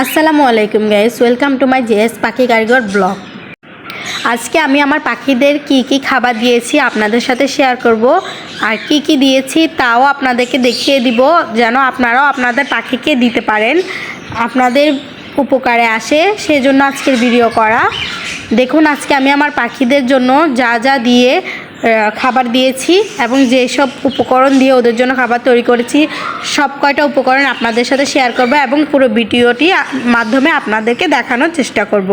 আসসালামু আলাইকুম guys welcome to my JS পাখি কারিগর ব্লগ আজকে আমি আমার পাখিদের কি কি খাবার দিয়েছি আপনাদের সাথে শেয়ার করব, আর কি কি দিয়েছি তাও আপনাদেরকে দেখিয়ে দিব, যেন আপনারাও আপনাদের পাখিকে দিতে পারেন। আপনাদের উপকারে আসে, সেজন্য আজকের ভিডিও করা। দেখুন আজকে আমি আমার পাখিদের জন্য যা যা দিয়ে খাবার দিয়েছি এবং যেসব উপকরণ দিয়ে ওদের জন্য খাবার তৈরি করেছি, সব কয়টা উপকরণ আপনাদের সাথে শেয়ার করব এবং পুরো ভিডিওটি মাধ্যমে আপনাদেরকে দেখানোর চেষ্টা করব।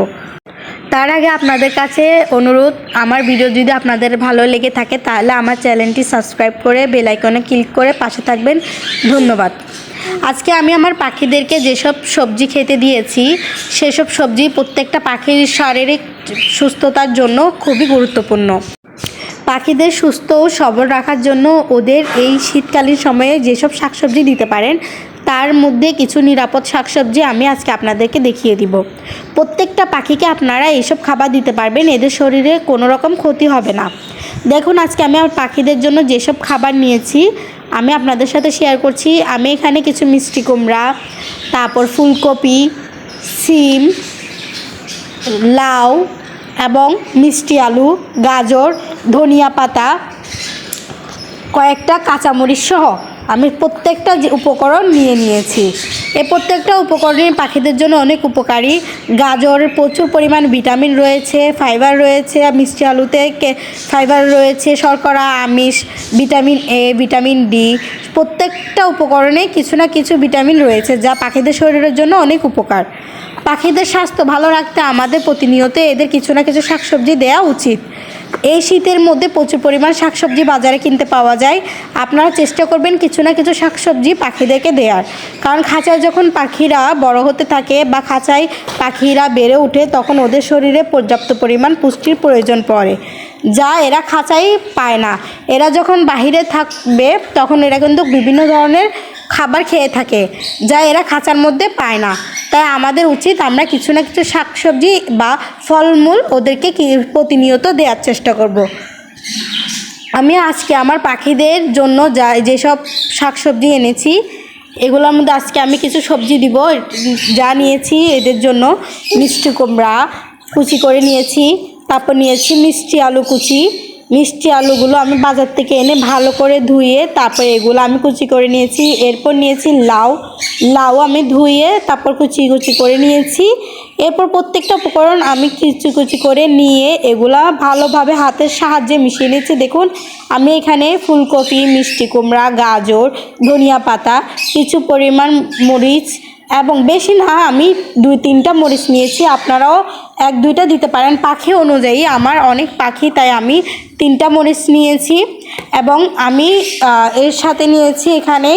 তার আগে আপনাদের কাছে অনুরোধ, আমার ভিডিও যদি আপনাদের ভালো লেগে থাকে, তাহলে আমার চ্যানেলটি সাবস্ক্রাইব করে বেল আইকনে ক্লিক করে পাশে থাকবেন। ধন্যবাদ। আজকে আমি আমার পাখিদেরকে যেসব সবজি খেতে দিয়েছি, সেসব সবজি প্রত্যেকটা পাখির শারীরিক সুস্থতার জন্য খুবই গুরুত্বপূর্ণ। পাখিদের সুস্থ ও সবল রাখার জন্য ওদের এই শীতকালীন সময়ে যেসব শাকসবজি দিতে পারেন, তার মধ্যে কিছু নিরাপদ শাকসবজি আমি আজকে আপনাদেরকে দেখিয়ে দিব। প্রত্যেকটা পাখিকে আপনারা এইসব খাবার দিতে পারবেন, এদের শরীরে কোনো রকম ক্ষতি হবে না। দেখুন, আজকে আমি আমার পাখিদের জন্য যেসব খাবার নিয়েছি, আমি আপনাদের সাথে শেয়ার করছি। আমি এখানে কিছু মিষ্টি কুমড়া, তারপর ফুলকপি, সিম, লাউ এবং মিষ্টি আলু, গাজর, ধনিয়া পাতা, কয়েকটা কাঁচামরিচ সহ আমি প্রত্যেকটা উপকরণ নিয়ে নিয়েছি। এই প্রত্যেকটা উপকরণই পাখিদের জন্য অনেক উপকারী। গাজর প্রচুর পরিমাণ ভিটামিন রয়েছে, ফাইবার রয়েছে মিষ্টি আলুতে ফাইবার রয়েছে, শর্করা, আমিষ, ভিটামিন এ, ভিটামিন ডি, প্রত্যেকটা উপকরণে কিছু না কিছু ভিটামিন রয়েছে যা পাখিদের শরীরের জন্য অনেক উপকার। পাখিদের স্বাস্থ্য ভালো রাখতে আমাদের প্রতিনিয়ত এদের কিছু না কিছু শাকসবজি দেওয়া উচিত। এই শীতের মধ্যে প্রচুর পরিমাণ শাকসবজি বাজারে কিনতে পাওয়া যায়। আপনারা চেষ্টা করবেন কিছু না কিছু শাকসবজি পাখিদেরকে দেওয়ার কারণ খাঁচায় যখন পাখিরা বড় হতে থাকে বা খাঁচায় পাখিরা বেড়ে ওঠে, তখন ওদের শরীরে পর্যাপ্ত পরিমাণ পুষ্টির প্রয়োজন পড়ে। যা এরা খাঁচাই পায় না। এরা যখন বাহিরে থাকবে, তখন এরা কিন্তু বিভিন্ন ধরনের খাবার খেয়ে থাকে, যা এরা খাঁচার মধ্যে পায় না। তাই আমাদের উচিত আমরা কিছু না কিছু শাকসবজি বা ফলমূল ওদেরকে প্রতিনিয়ত দেওয়ার চেষ্টা করব। আমি আজকে আমার পাখিদের জন্য যা যেসব শাকসবজি এনেছি, এগুলোর মধ্যে আজকে আমি কিছু সবজি দিব, যা নিয়েছি এদের জন্য। মিষ্টি কুমড়া কুচি করে নিয়েছি। তারপর নিয়েছি মিষ্টি আলু কুচি। মিষ্টি আলুগুলো আমি বাজার থেকে এনে ভালো করে ধুয়ে তারপর এগুলো আমি কুচি করে নিয়েছি। এরপর নিয়েছি লাউ। লাউ আমি ধুয়ে তারপর কুচি কুচি করে নিয়েছি। এরপর প্রত্যেকটা উপকরণ আমি কুচি কুচি করে নিয়ে এগুলা ভালোভাবে হাতের সাহায্যে মিশিয়ে নিয়েছি। দেখুন, আমি এখানে ফুলকপি, মিষ্টি কুমড়া, গাজর, ধনিয়া পাতা, কিছু পরিমাণ মরিচ এবং বেশি না, আমি দুই তিনটা মরিচ নিয়েছি। আপনারাও এক দুইটা দিতে পারেন। পাখি অনুযায়ী আমার অনেক পাখি, তাই আমি তিনটা মরিচ নিয়েছি। এবং আমি এর সাথে নিয়েছি এখানে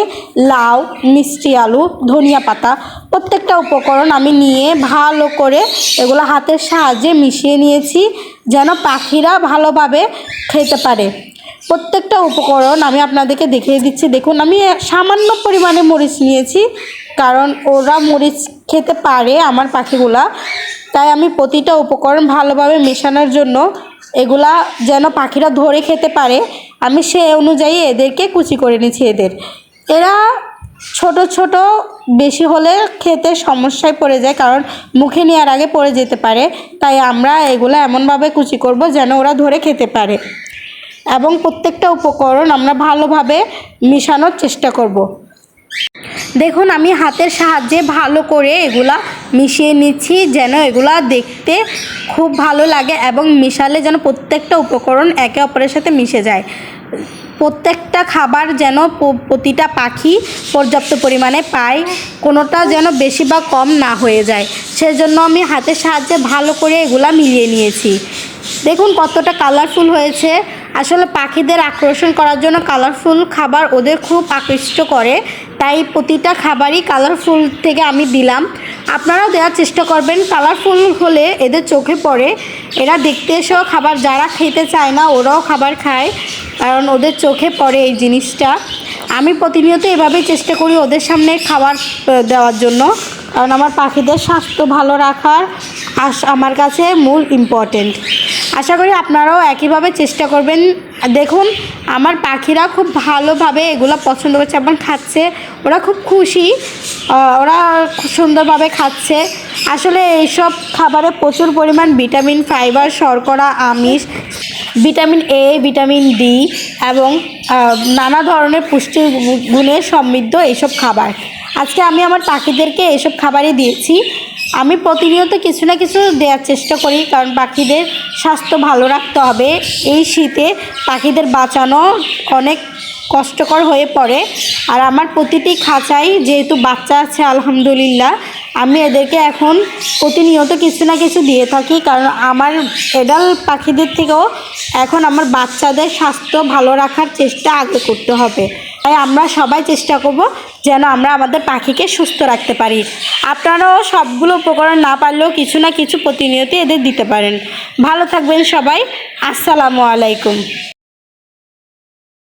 লাউ, মিষ্টি আলু, ধনিয়া পাতা। প্রত্যেকটা উপকরণ আমি নিয়ে ভালো করে এগুলো হাতের সাহায্যে মিশিয়ে নিয়েছি, যেন পাখিরা ভালোভাবে খেতে পারে। প্রত্যেকটা উপকরণ আমি আপনাদেরকে দেখিয়ে দিচ্ছি। দেখুন, আমি সামান্য পরিমাণে মরিচ নিয়েছি, কারণ ওরা মরিচ খেতে পারে আমার পাখিগুলা। তাই আমি প্রতিটা উপকরণ ভালোভাবে মেশানোর জন্য এগুলা যেন পাখিরা ধরে খেতে পারে, আমি সে অনুযায়ী এদেরকে কুচি করে নিয়েছি এদের। এরা ছোট ছোট, বেশি হলে খেতে সমস্যায় পড়ে যায়, কারণ মুখে নেওয়ার আগে পড়ে যেতে পারে। তাই আমরা এগুলো এমনভাবে কুচি করব যেন ওরা ধরে খেতে পারে। এবং প্রত্যেকটা উপকরণ আমরা ভালোভাবে মিশানোর চেষ্টা করব। দেখুন, আমি হাতের সাহায্যে ভালো করে এগুলা মিশিয়ে নিচ্ছি যেন এগুলা দেখতে খুব ভালো লাগে এবং মিশালে যেন প্রত্যেকটা উপকরণ একে অপরের সাথে মিশে যায়। প্রত্যেকটা খাবার যেন প্রতিটা পাখি পর্যাপ্ত পরিমাণে পায়, কোনোটা যেন বেশি বা কম না হয়ে যায়। সেজন্য আমি হাতের সাহায্যে ভালো করে এগুলা মিলিয়ে নিয়েছি। দেখুন কতটা কালারফুল হয়েছে। আসলে পাখিদের আকর্ষণ করার জন্য কালারফুল খাবার ওদের খুব আকৃষ্ট করে, তাই প্রতিটা খাবারই কালারফুল থেকে আমি দিলাম। আপনারাও দেওয়ার চেষ্টা করবেন কালারফুল হলে এদের চোখে পড়ে। এরা দেখতে এসেও খাবার যারা খেতে চায় না, ওরাও খাবার খায়, কারণ ওদের চোখে পড়ে এই জিনিসটা। আমি প্রতিনিয়ত এভাবেই চেষ্টা করি ওদের সামনে খাবার দেওয়ার জন্য, কারণ আমার পাখিদের স্বাস্থ্য ভালো রাখার আস আমার কাছে মূল ইম্পর্টেন্ট আশা করি আপনারাও একইভাবে চেষ্টা করবেন। দেখুন, আমার পাখিরা খুব ভালোভাবে এগুলো পছন্দ করছে, এবং খাচ্ছে। ওরা খুব খুশি। ওরা সুন্দরভাবে খাচ্ছে। আসলে এইসব খাবারে প্রচুর পরিমাণ ভিটামিন, ফাইবার, শর্করা, আমিষ, ভিটামিন এ, ভিটামিন ডি, এবং নানা ধরনের পুষ্টি গুণে সমৃদ্ধ এইসব খাবার। আজকে আমি আমার পাখিদেরকে এইসব খাবারই দিয়েছি। আমি প্রতিনিয়ত কিছু না কিছু দেওয়ার চেষ্টা করি, কারণ পাখিদের স্বাস্থ্য ভালো রাখতে হবে। এই শীতে পাখিদের বাঁচানো অনেক কষ্টকর হয়ে পড়ে। আর আমার প্রতিটি খাঁচাই যেহেতু বাচ্চা আছে, আলহামদুলিল্লাহ, আমি এদেরকে এখন প্রতিনিয়ত কিছু না কিছু দিয়ে থাকি, কারণ আমার এডাল পাখিদের থেকেও এখন আমার বাচ্চাদের স্বাস্থ্য ভালো রাখার চেষ্টা আগে করতে হবে। তাই আমরা সবাই চেষ্টা করব যেন আমরা আমাদের পাখিকে সুস্থ রাখতে পারি। আপনারাও সবগুলো উপকরণ না পারলেও কিছু না কিছু প্রতিনিয়ত এদের দিতে পারেন। ভালো থাকবেন সবাই। আসসালামু আলাইকুম।